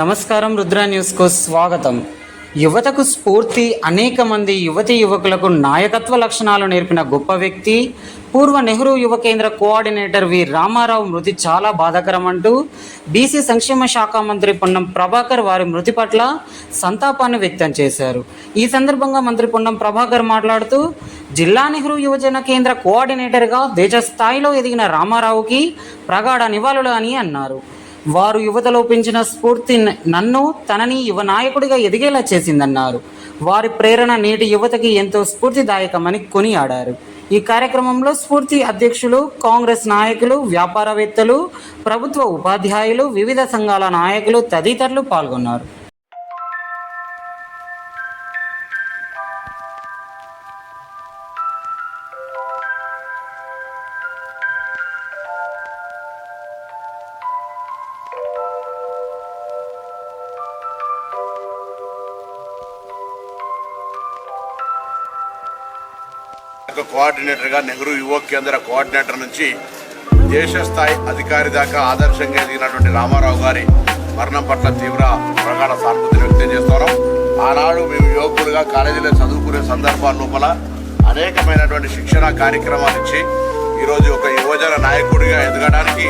నమస్కారం రుద్ర న్యూస్కు స్వాగతం. యువతకు స్ఫూర్తి అనేక మంది యువతి యువకులకు నాయకత్వ లక్షణాలు నేర్పిన గొప్ప వ్యక్తి పూర్వ నెహ్రూ యువ కేంద్ర కోఆర్డినేటర్ వి రామారావు మృతి చాలా బాధాకరం అంటూ బీసీ సంక్షేమ శాఖ మంత్రి పొన్నం ప్రభాకర్ వారి మృతి పట్ల సంతాపాన్ని వ్యక్తం చేశారు. ఈ సందర్భంగా మంత్రి పొన్నం ప్రభాకర్ మాట్లాడుతూ జిల్లా నెహ్రూ యువజన కేంద్ర కోఆర్డినేటర్గా దేశ స్థాయిలో ఎదిగిన రామారావుకి ప్రగాఢ నివాళులు అని అన్నారు. వారు యువతలో పెంచిన స్ఫూర్తి నన్ను తనని యువ నాయకుడిగా ఎదిగేలా చేసిందన్నారు. వారి ప్రేరణ నేటి యువతకి ఎంతో స్ఫూర్తిదాయకమని కొనియాడారు. ఈ కార్యక్రమంలో స్ఫూర్తి అధ్యక్షులు కాంగ్రెస్ నాయకులు వ్యాపారవేత్తలు ప్రభుత్వ ఉపాధ్యాయులు వివిధ సంఘాల నాయకులు తదితరులు పాల్గొన్నారు. శాఖ కోఆర్డినేటర్గా నెహ్రూ యువ కేంద్ర కోఆర్డినేటర్ నుంచి దేశ స్థాయి అధికారి దాకా ఆదర్శంగా ఎదిగినటువంటి రామారావు గారి మరణం పట్ల తీవ్ర ప్రగాఢ సానుభూతిని వ్యక్తం చేస్తున్నాం. ఆనాడు మేము యువకులుగా కాలేజీలో చదువుకునే సందర్భాల లోపల అనేకమైనటువంటి శిక్షణ కార్యక్రమాలు ఇచ్చి ఈరోజు ఒక యువజన నాయకుడిగా ఎదగడానికి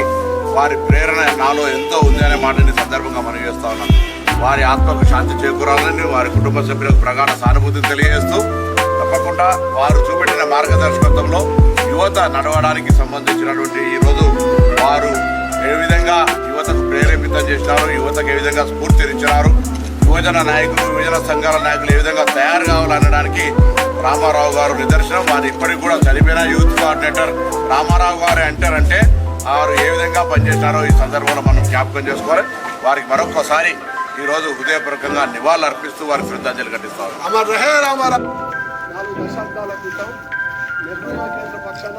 వారి ప్రేరణ నాలో ఎంతో ఉంది అనే మాటని సందర్భంగా మనం చేస్తా ఉన్నాం. వారి ఆత్మకు శాంతి చేకూరాలని వారి కుటుంబ సభ్యులకు ప్రగాఢ సానుభూతిని తెలియజేస్తూ తప్పకుండా వారు చూపెట్టిన మార్గదర్శకత్వంలో యువత నడవడానికి సంబంధించినటువంటి ఈరోజు వారు ఏ విధంగా యువతకు ప్రేరేపితం చేసినారు యువతకు ఏ విధంగా స్ఫూర్తినిచ్చినారు యువజన నాయకులు యువజన సంఘాల నాయకులు ఏ విధంగా తయారు కావాలనడానికి రామారావు గారు నిదర్శనం వారు ఇప్పటికి కూడా చనిపోయిన యూత్ కోఆర్డినేటర్ రామారావు గారు అంటారంటే వారు ఏ విధంగా పనిచేసినారో ఈ సందర్భంలో మనం జ్ఞాపకం చేసుకోవాలి. వారికి మరొకసారి ఈరోజు హృదయపూర్వకంగా నివాళులు అర్పిస్తూ వారికి శ్రద్ధాంజలి ఘటిస్తారు అమర్ రహే రామారావు. నాలుగు దశాబ్దాల క్రితం నెహ్రూ యువ కేంద్ర పక్షాన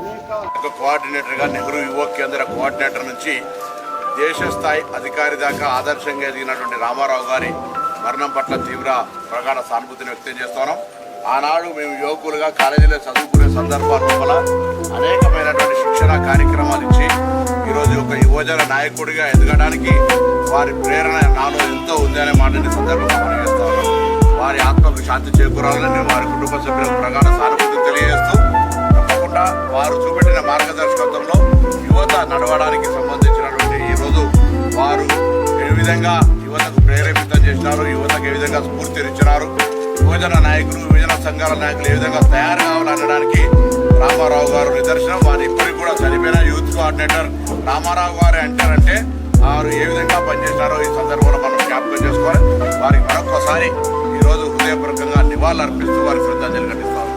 అనేక ఒక కోఆర్డినేటర్గా నెహ్రూ యువ కేంద్ర కోఆర్డినేటర్ నుంచి దేశ స్థాయి అధికారి దాకా ఆదర్శంగా ఎదిగినటువంటి రామారావు గారి మరణం పట్ల తీవ్ర ప్రగాఢ సానుభూతిని వ్యక్తం చేస్తున్నాం. ఆనాడు మేము యువకులుగా కాలేజీలో చదువుకునే సందర్భాల లోపల అనేకమైనటువంటి శిక్షణ కార్యక్రమాలు ఇచ్చి ఈరోజు ఒక యువజన నాయకుడిగా ఎదగడానికి వారి ప్రేరణ నాలో ఎంతో ఉంది అనే మాటని సందర్భంగా వారి ఆత్మకు శాంతి చేకూరాలని వారి కుటుంబ సభ్యులకు ప్రగాఢ సానుభూతి తెలియజేస్తూ తప్పకుండా వారు చూపెట్టిన మార్గదర్శకత్వంలో యువత నడవడానికి సంబంధించినటువంటి ఈ రోజు వారు ఏ విధంగా యువతకు ప్రేరేపితం చేసినారు యువతకు ఏ విధంగా స్ఫూర్తినిచ్చినారు యువజన నాయకులు యువజన సంఘాల నాయకులు ఏ విధంగా తయారు కావాలనడానికి రామారావు గారు నిదర్శనం వారు ఇప్పటికి కూడా చనిపోయిన యూత్ కోఆర్డినేటర్ రామారావు గారు అంటారంటే వారు ఏ విధంగా పనిచేసినారో ఈ సందర్భంలో మనం జ్ఞాపకం చేసుకోవాలి. వారికి మరొకసారి ఈరోజు హృదయపూర్వకంగా నివాళులు అర్పిస్తూ వారి శ్రద్ధాంజలి ఘటిస్తారు